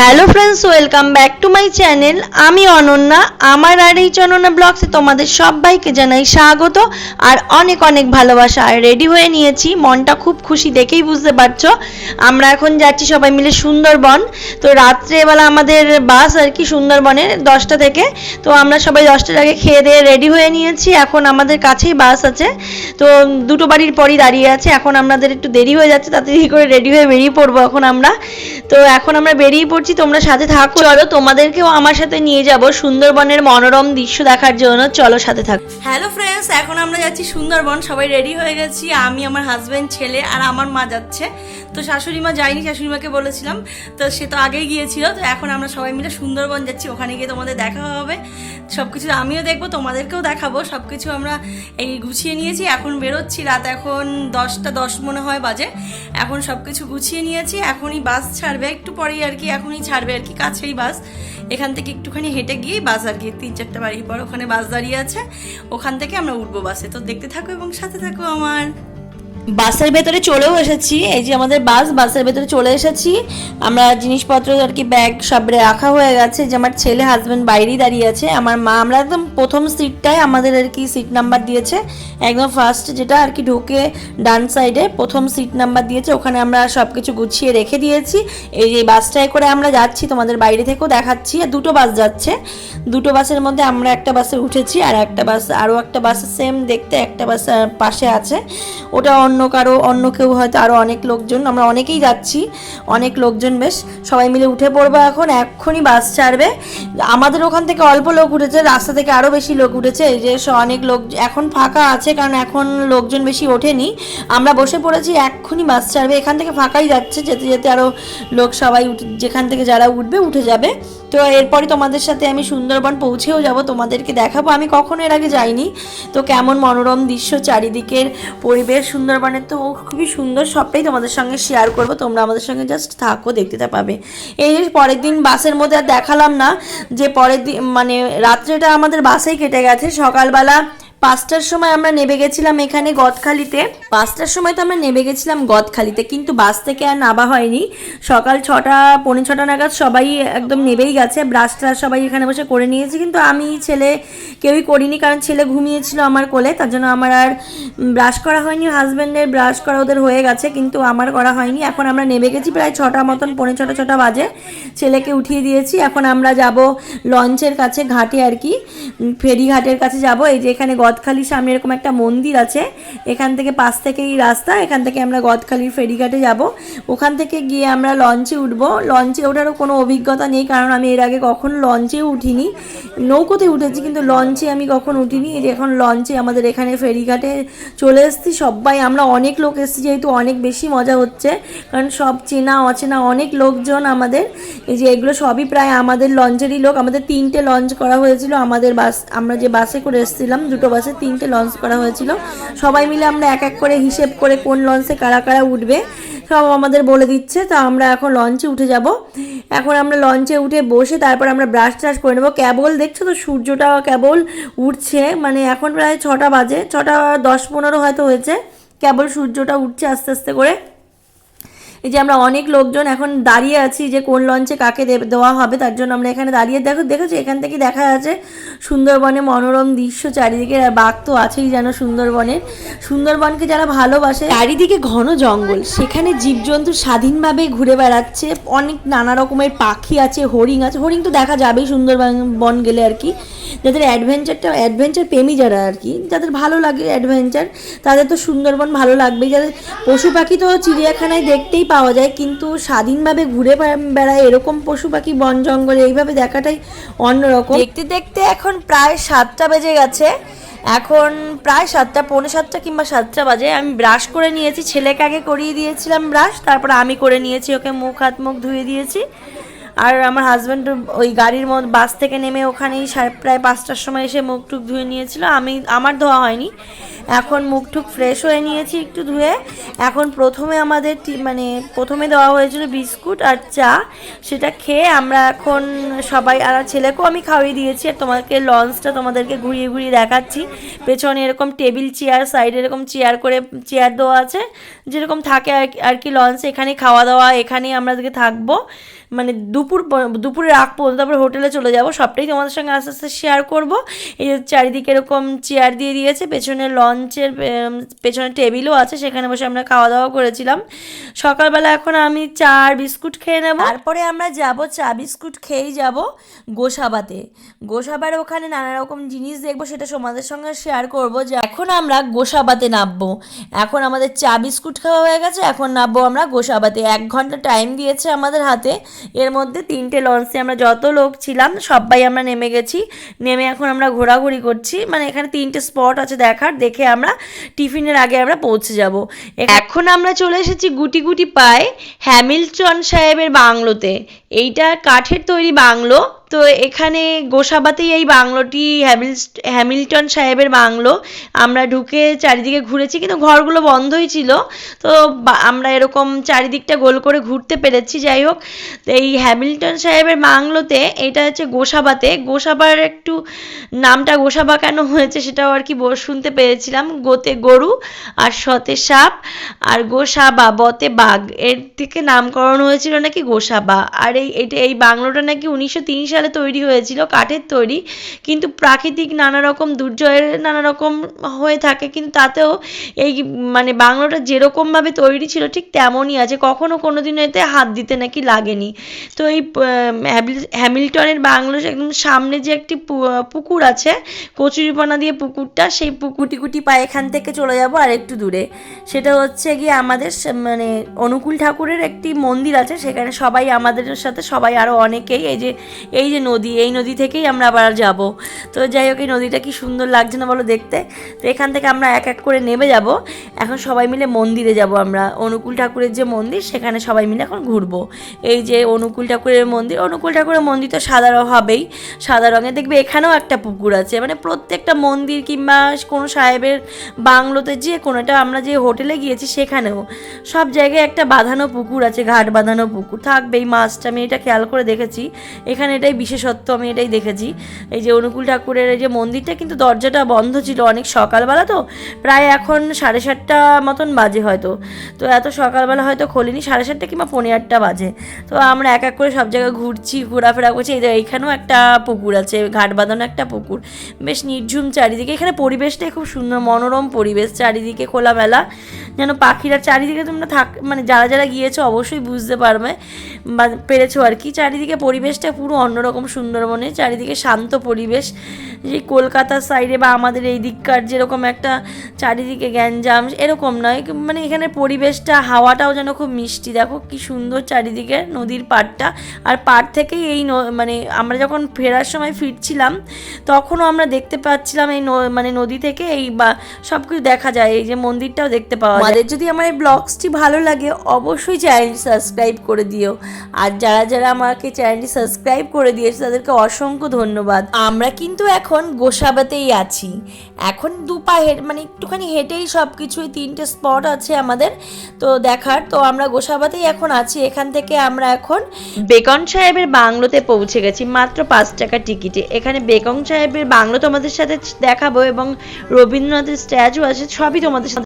Hello friends, welcome back to my channel. আমি অনন্যা, আমার আর এই অনন্যা ব্লগসে তোমাদের সবাইকে জানাই স্বাগত আর অনেক অনেক ভালোবাসা। আর রেডি হয়ে নিয়েছি, মনটা খুব খুশি দেখেই বুঝতে পারছ। আমরা এখন যাচ্ছি সবাই মিলে সুন্দরবন। তো রাত্রেবেলা আমাদের বাস আর কি সুন্দরবনের দশটা থেকে। তো আমরা সবাই দশটার আগে খেয়ে দিয়ে রেডি হয়ে নিয়েছি। এখন আমাদের কাছেই বাস আছে। তো দুটো বাড়ির পরই দাঁড়িয়ে আছে। এখন আমাদের একটু দেরি হয়ে যাচ্ছে, তাড়াতাড়ি করে রেডি হয়ে বেরিয়ে পড়ব এখন আমরা। তো এখন আমরা বেরিয়ে পড়ছি তোমরা সাথে থাকো। চলো, তোমাদেরকেও আমার সাথে নিয়ে যাব সুন্দরবনের মনোরম দৃশ্য দেখার জন্য। চলো, সাথে থাকো। হ্যালো ফ্রেন্ডস এখন আমরা যাচ্ছি সুন্দরবন। সবাই রেডি হয়ে গেছি। আমি, আমার হাজবেন্ড ছেলে আর আমার মা যাচ্ছে। তো শাশুড়ি মা যায়নি, শাশুড়ি মাকে বলেছিলাম। তো সে তো আগেই গিয়েছিল। তো এখন আমরা সবাই মিলে সুন্দরবন যাচ্ছি। ওখানে গিয়ে তোমাদের দেখা হবে। সব কিছু আমিও দেখব, তোমাদেরকেও দেখাবো। সব কিছু আমরা এই গুছিয়ে নিয়েছি। এখন বেরোচ্ছি। রাত এখন দশটা দশ মনে হয় বাজে। এখন সব কিছু গুছিয়ে নিয়েছি। এখনই বাস ছাড়বে। একটু পরেই আর কি, এখনই ছাড়বে আর কি, কাছেই বাস। এখান থেকে একটুখানি হেঁটে গিয়ে বাস আর গিয়ে তিন চারটা বাড়ির পর ওখানে বাস দাঁড়িয়ে আছে। ওখান থেকে আমরা উঠবো বাসে। তো দেখতে থাকো এবং সাথে থাকো আমার। বাসের ভেতরে চলেও এসেছি। এই যে আমাদের বাস, বাসের ভেতরে চলে এসেছি। আমরা জিনিসপত্র, আর কি ব্যাগ সব রাখা হয়ে গেছে। যে আমার ছেলে হাজব্যান্ড বাইরেই দাঁড়িয়ে আছে। আমার মা, আমরা একদম প্রথম সিটটাই আমাদের আর কি সিট নাম্বার দিয়েছে। একদম ফার্স্ট যেটা আর কি ঢুকে ডান সাইডে প্রথম সিট নাম্বার দিয়েছে। ওখানে আমরা সব কিছু গুছিয়ে রেখে দিয়েছি। এই যে বাসটায় করে আমরা যাচ্ছি, তোমাদের বাইরে থেকেও দেখাচ্ছি। আর দুটো বাস যাচ্ছে। দুটো বাসের মধ্যে আমরা একটা বাসে উঠেছি আর একটা বাস, আরও একটা বাস সেম দেখতে, একটা বাস পাশে আছে। ওটা অন্য কারও, অন্য কেউ হয়তো আরও অনেক লোকজন, আমরা অনেকেই যাচ্ছি, অনেক লোকজন বেশ, সবাই মিলে উঠে পড়ব এখন, এক্ষুনি বাস ছাড়বে। আমাদের ওখান থেকে অল্প লোক উঠেছে, রাস্তা থেকে আরও বেশি লোক উঠেছে, এই যে অনেক লোক, এখন ফাঁকা আছে, কারণ এখন লোকজন বেশি ওঠেনি। আমরা বসে পড়েছি, এক্ষুনি বাস ছাড়বে, এখান থেকে ফাঁকাই যাচ্ছে, যেতে যেতে আরও লোক সবাই যেখান থেকে যারা উঠবে, উঠে যাবে। তো এরপরই তোমাদের সাথে আমি সুন্দরবন পৌঁছেও যাব, তোমাদেরকে দেখাবো, আমি কখনো এর আগে যাইনি। তো কেমন মনোরম দৃশ্য চারিদিকের পরিবেশ সুন্দরবনের তো খুবই সুন্দর সবটাই তোমাদের সঙ্গে শেয়ার করব। তোমরা আমাদের সঙ্গে জাস্ট থাকো, দেখতে পাবে। এই পরের দিন বাসের মধ্যে আর দেখালাম না যে পরের দিন মানে রাত্রেটা আমাদের বাসেই কেটে গেছে। সকালবেলা পাঁচটার সময় আমরা নেমে গেছিলাম এখানে গদখালিতে। পাঁচটার সময় তো আমরা নেমে গেছিলাম গদখালিতে, কিন্তু বাস থেকে আর নামা হয়নি। সকাল ছটা, পৌনে ছটা নাগাদ সবাই একদম নেবেই গেছে। ব্রাশ ট্রাশ সবাই এখানে বসে করে নিয়েছে, কিন্তু আমি ছেলে কেউই করিনি, কারণ ছেলে ঘুমিয়েছিল আমার কোলে, তার জন্য আমার আর ব্রাশ করা হয়নি হাজব্যান্ডের ব্রাশ করা ওদের হয়ে গেছে, কিন্তু আমার করা হয়নি। এখন আমরা নেমে গেছি প্রায় ছটা মতন, পৌনে ছটা ছটা বাজে। ছেলেকে উঠিয়ে দিয়েছি, এখন আমরা যাব লঞ্চের কাছে, ঘাটে আর কি ফেরি ঘাটের কাছে যাব। এই যে এখানে গদখালির সামনে এরকম একটা মন্দির আছে। এখান থেকে পাশ থেকেই রাস্তা, এখান থেকে আমরা গদখালির ফেরিঘাটে যাব। ওখান থেকে গিয়ে আমরা লঞ্চে উঠবো। লঞ্চে ওঠারও কোনো অভিজ্ঞতা নেই, কারণ আমি এর আগে কখনো লঞ্চে উঠিনি। নৌকোতে উঠেছি, কিন্তু লঞ্চে আমি কখন উঠিনি। এই যে এখন লঞ্চে আমাদের এখানে ফেরিঘাটে চলে এসেছি। সবাই, আমরা অনেক লোক এসেছি, যেহেতু অনেক বেশি মজা হচ্ছে, কারণ সব চেনা, অচেনা অনেক লোকজন আমাদের। এই যে এগুলো সবই প্রায় আমাদের লঞ্চেরই লোক। আমাদের তিনটে লঞ্চ করা হয়েছিল। আমাদের বাস, আমরা যে বাসে করে এসেছিলাম, দুটো বাসে তিনটে লঞ্চ করা হয়েছিল। সবাই মিলে আমরা এক এক করে হিসেব করে কোন লঞ্চে কারা কারা উঠবে, সব আমাদের বলে দিচ্ছে। তো আমরা এখন লঞ্চে উঠে যাব। এখন আমরা লঞ্চে উঠে বসে তারপর আমরা ব্রাশ ট্রাশ করে নেব। কেবল দেখছ তো সূর্যটা কেবল উঠছে। মানে এখন প্রায় ছটা বাজে, ছটা দশ পনেরো হয়তো হয়েছে। কেবল সূর্যটা উঠছে আস্তে আস্তে করে। এই যে আমরা অনেক লোকজন এখন দাঁড়িয়ে আছি যে কোন লঞ্চে কাকে দেওয়া হবে, তার জন্য আমরা এখানে দাঁড়িয়ে দেখো, দেখেছ? এখান থেকে দেখা যাচ্ছে সুন্দরবনে মনোরম দৃশ্য, চারিদিকে আর বাঘ তো আছেই যেন সুন্দরবনের। সুন্দরবনকে যারা ভালোবাসে, চারিদিকে ঘন জঙ্গল। সেখানে জীবজন্তু স্বাধীনভাবে ঘুরে বেড়াচ্ছে, অনেক নানা রকমের পাখি আছে, হরিণ আছে। হরিণ তো দেখা যাবেই সুন্দরবন বন গেলে আর কি। যাদের অ্যাডভেঞ্চারটা অ্যাডভেঞ্চার প্রেমী যারা আর কি, যাদের ভালো লাগে অ্যাডভেঞ্চার তাদের তো সুন্দরবন ভালো লাগবেই। যাদের পশু পাখি তো চিড়িয়াখানায় দেখতেই পাওয়া যায়, কিন্তু স্বাধীনভাবে ঘুরে বেড়ায় এরকম পশু পাখি, বন জঙ্গলে এইভাবে দেখাটাই অন্যরকম। দেখতে দেখতে এখন প্রায় সাতটা বেজে গেছে। এখন প্রায় সাতটা, পৌনে সাতটা কিংবা সাতটা বাজে। আমি ব্রাশ করে নিয়েছি, ছেলেকে আগে করিয়ে দিয়েছিলাম ব্রাশ তারপর আমি করে নিয়েছি, ওকে মুখ, হাত, মুখ ধুয়ে দিয়েছি। আর আমার হাজব্যান্ড ওই গাড়ির মধ্যে বাস থেকে নেমে ওখানেই প্রায় পাঁচটার সময় এসে মুখ টুক ধুয়ে নিয়েছিল। আমি, আমার ধোয়া হয়নি। এখন মুখ টুক ফ্রেশ হয়ে নিয়েছি একটু ধুয়ে। এখন প্রথমে আমাদের মানে প্রথমে দেওয়া হয়েছিল বিস্কুট আর চা। সেটা খেয়ে আমরা এখন সবাই, আর ছেলেকেও আমি খাওয়িয়ে দিয়েছি। আর তোমাকে লঞ্চটা তোমাদেরকে ঘুরিয়ে ঘুরিয়ে দেখাচ্ছি। পেছনে এরকম টেবিল চেয়ার সাইডে এরকম চেয়ার করে চেয়ার দেওয়া আছে। যেরকম থাকে আর কি- আর কি লঞ্চে এখানে খাওয়া দাওয়া, এখানেই আমরা থাকব। মানে দুপুর প- দুপুরের আগ পর্যন্ত তারপর হোটেলে চলে যাব। সবটাই তোমাদের সঙ্গে আস্তে আস্তে শেয়ার করব। এই চারিদিকে এরকম চেয়ার দিয়ে দিয়েছে, পেছনে লঞ্চের পেছনে টেবিলও আছে, সেখানে বসে আমরা খাওয়া দাওয়া করেছিলাম। সকালবেলা এখন আমি চা বিস্কুট খেয়ে নেব। তারপরে আমরা যাব, চা, বিস্কুট খেয়েই যাব গোসাবাতে। গোসাবার ওখানে নানা রকম জিনিস দেখব, সেটা তোমাদের সঙ্গে শেয়ার করব যে এখন আমরা গোসাবাতে নামবো। এখন আমাদের চা, বিস্কুট খাওয়া হয়ে গেছে, এখন নামবো আমরা গোসাবাতে। এক ঘণ্টা টাইম দিয়েছে আমাদের হাতে। এর মধ্যে তিনটে লঞ্চে আমরা যত লোক ছিলাম, সবাই আমরা নেমে গেছি। নেমে এখন আমরা ঘোরাঘুরি করছি। মানে এখানে তিনটে স্পট আছে দেখার, দেখে আমরা টিফিনের আগে আমরা পৌঁছে যাব। এখন আমরা চলে এসেছি গুটি গুটি পায়ে হ্যামিল্টন সাহেবের বাংলোতে। এইটা কাঠের তৈরি বাংলো। তো এখানে গোসাবাতেই এই বাংলোটি হ্যামিল, হ্যামিল্টন সাহেবের বাংলো। আমরা ঢুকে চারিদিকে ঘুরেছি, কিন্তু ঘরগুলো বন্ধই ছিল। তো আমরা এরকম চারিদিকটা গোল করে ঘুরতে পেরেছি। যাই হোক, এই হ্যামিল্টন সাহেবের বাংলোতে এটা হচ্ছে গোসাবাতে। গোসাবার একটু নামটা গোসাবা কেন হয়েছে সেটাও আর কি শুনতে পেরেছিলাম গোতে গরু আর সতে সাপ আর গোসাবা, বতে বাঘ। এর থেকে নামকরণ হয়েছিল নাকি গোসাবা? আর এই, এটা, এই বাংলোটা নাকি উনিশশো তিন সালে তৈরি হয়েছিল, কাঠের তৈরি। কিন্তু প্রাকৃতিক নানা রকম দুর্জয়ের নানা রকম হয়ে থাকে, কিন্তু তাতেও এই মানে বাংলোটা যেরকমভাবে তৈরি ছিল ঠিক তেমনই আছে। কখনো কোনোদিনও এতে হাত দিতে নাকি লাগেনি। তো এই হ্যামিল্টনের বাংলোর একদম সামনে যে একটি পুকুর আছে কচুরিপানা দিয়ে পুকুরটা, সেই পুকুটি কুটি পায়ে এখান থেকে চলে যাব আর একটু দূরে। সেটা হচ্ছে গিয়ে আমাদের মানে অনুকূল ঠাকুরের একটি মন্দির আছে, সেখানে সবাই আমাদের সাথে, সবাই আরও অনেকেই, এই যে, এই যে নদী, এই নদী থেকেই আমরা আবার যাব। তো যাই হোক, এই নদীটা কি সুন্দর লাগছে না বলো দেখতে? তো এখান থেকে আমরা এক এক করে নেমে যাব। এখন সবাই মিলে মন্দিরে যাব আমরা। অনুকূল ঠাকুরের যে মন্দির, সেখানে সবাই মিলে এখন ঘুরবো। এই যে অনুকূল ঠাকুরের মন্দির, অনুকূল ঠাকুরের মন্দির তো সাদা রঙ হবেই। সাদা রঙের দেখবে এখানেও একটা পুকুর আছে। মানে প্রত্যেকটা মন্দির কিংবা কোনো সাহেবের বাংলোতে যে কোনোটা আমরা যে হোটেলে গিয়েছি সেখানেও সব জায়গায় একটা বাঁধানো পুকুর আছে, ঘাট বাঁধানো পুকুর। থাকবেই, মাছটা আমি এটা খেয়াল করে দেখেছি। এখানে এটাই বিশেষত্ব আমি এটাই দেখেছি। এই যে অনুকূল ঠাকুরের এই যে মন্দিরটা কিন্তু দরজাটা বন্ধ ছিল অনেক সকালবেলা তো, প্রায় এখন সাড়ে সাতটা মতন বাজে হয়তো। তো এত সকালবেলা হয়তো খোলেনি, সাড়ে সাতটা কিংবা পনেরো আটটা বাজে। তো আমরা এক এক করে সব জায়গায় ঘুরছি, ঘোরাফেরা করছি। এই এইখানেও একটা পুকুর আছে, ঘাট বাঁধানো একটা পুকুর। বেশ নির্ঝুম চারিদিকে। এখানে পরিবেশটাই খুব সুন্দর, মনোরম পরিবেশ চারিদিকে খোলামেলা। যেন পাখিরা চারিদিকে তোমরা থাক মানে যারা যারা গিয়েছো অবশ্যই বুঝতে পারবে, বা পেরেছ আর কি। চারিদিকে পরিবেশটা পুরো অন্যরকম। সুন্দরবনে চারিদিকে শান্ত পরিবেশ। যে কলকাতার সাইডে বা আমাদের এই দিককার যেরকম একটা চারিদিকে গ্যাঞ্জাম, এরকম নয়। মানে এখানে পরিবেশটা, হাওয়াটাও যেন খুব মিষ্টি। দেখো কি সুন্দর চারিদিকে নদীর পাড়টা। আর পাড় থেকেই এই মানে আমরা যখন ফেরার সময় ফিরছিলাম, তখনও আমরা দেখতে পাচ্ছিলাম এই মানে নদী থেকে এই বা সব কিছু দেখা যায়। এই যে মন্দিরটাও দেখতে পাওয়া যায়। যদি আমার এই ব্লগসটি ভালো লাগে, অবশ্যই চ্যানেলটি সাবস্ক্রাইব করে দিও। আর যারা যারা আমাকে চ্যানেলটি সাবস্ক্রাইব করে দিয়েছে, তাদেরকে অসংখ্য ধন্যবাদ। আমরা কিন্তু এখন গোসাবাতেই আছি। এখন দু পা হেঁটে মানে একটুখানি হেঁটেই সব কিছুই তিনটে স্পট আছে আমাদের, তো দেখার, তো আমরা গোসাবাতেই এখন আছি, এখান থেকে আমরা এখন বেকন সাহেবের বাংলোতে পৌঁছে গেছি, মাত্র পাঁচ টাকা টিকিটে। এখানে বেকন সাহেবের বাংলো তোমাদের সাথে দেখাবো এবং রবীন্দ্রনাথের স্ট্যাচু আছে, সবই তোমাদের সাথে